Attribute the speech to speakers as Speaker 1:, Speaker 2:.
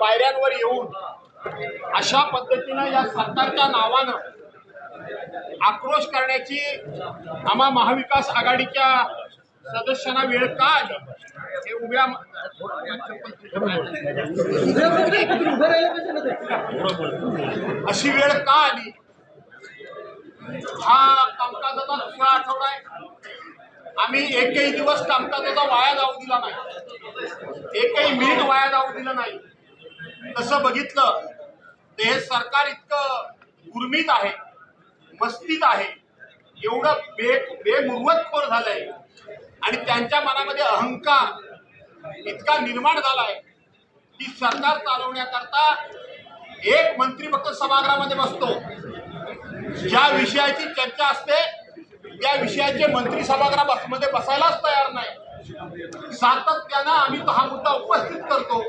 Speaker 1: पायऱ्यांवर येऊन अशा पद्धतीनं या सरकारच्या नावानं आक्रोश करण्याची आम्हा महाविकास आघाडीच्या सदस्यांना वेळ का आली? हे उभ्या अशी वेळ का आली? हा कामकाजाचा दुसरा आठवडा आहे. आम्ही एकही दिवस कामकाजाचा वाया जाऊ दिला नाही. एकही मिनिट वाया जाऊ दिलं नाही. तसं बघितलं तर हे सरकार इतकं गुरमीत आहे मस्तीत आहे एवढं बे बेमुर्वतखोर झालंय. आणि त्यांच्या मनामध्ये अहंकार इतका निर्माण झालाय की सरकार चालवण्याकरता एक मंत्री फक्त सभागृहामध्ये बसतो. ज्या विषयाची चर्चा असते त्या विषयाचे मंत्री सभागृहामध्ये बस- मध्ये बसायलाच तयार नाही. सातत्यानं आम्ही तो हा मुद्दा उपस्थित करतो.